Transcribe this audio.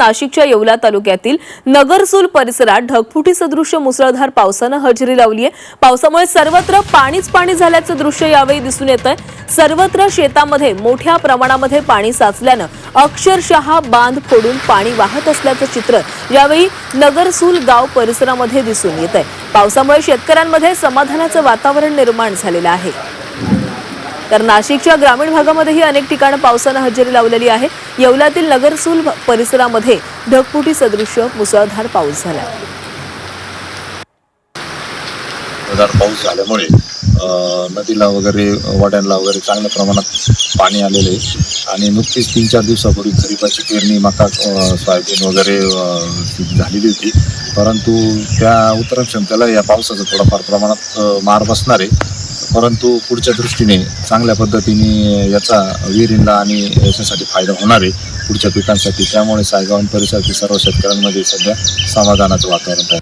नाशिकच्या येवला तालुक्यातील नगरसूल परिसरात ढगफुटी सदृश्य मुसळधार पावसानं हजेरी लावली आहे. पावसामुळे सर्वत्र पाणीच पाणी झाल्याचं दृश्य यावेळी दिसून येत आहे सर्वत्र शेतामध्ये मोठ्या प्रमाणामध्ये पाणी साचल्यानं अक्षरशः बांध फोडून पाणी वाहत असल्याचं चित्र यावेळी नगरसूल गाव परिसरामध्ये दिसून येत आहे पावसामुळे शेतकऱ्यांमध्ये समाधानाचं वातावरण निर्माण झालेलं आहे. तर नाशिकच्या ग्रामीण भागामध्येही अनेक ठिकाणं पावसानं हजेरी लावलेली आहे. येवल्यातील नगरसूल परिसरामध्ये ढगफुटी सदृश्य मुसळधार पाऊस झाला. पाऊस झाल्यामुळे नदीला वगैरे वाड्यांना वगैरे चांगल्या प्रमाणात पाणी आलेले आणि नुकतीच तीन चार दिवसापूर्वी खरीपाची पेरणी मका सोयाबीन वगैरे झालेली होती. परंतु त्या उत्तरण क्षमतेला या पावसाचा थोडाफार प्रमाणात मार बसणार आहे. परंतु पुढच्या दृष्टीने चांगल्या पद्धतीने याचा विहिरींना आणि याच्यासाठी फायदा होणार आहे पुढच्या पिकांसाठी. त्यामुळे सायगाव परिसरातील सर्व शेतकऱ्यांमध्ये सध्या समाधानाचं वातावरण आहे.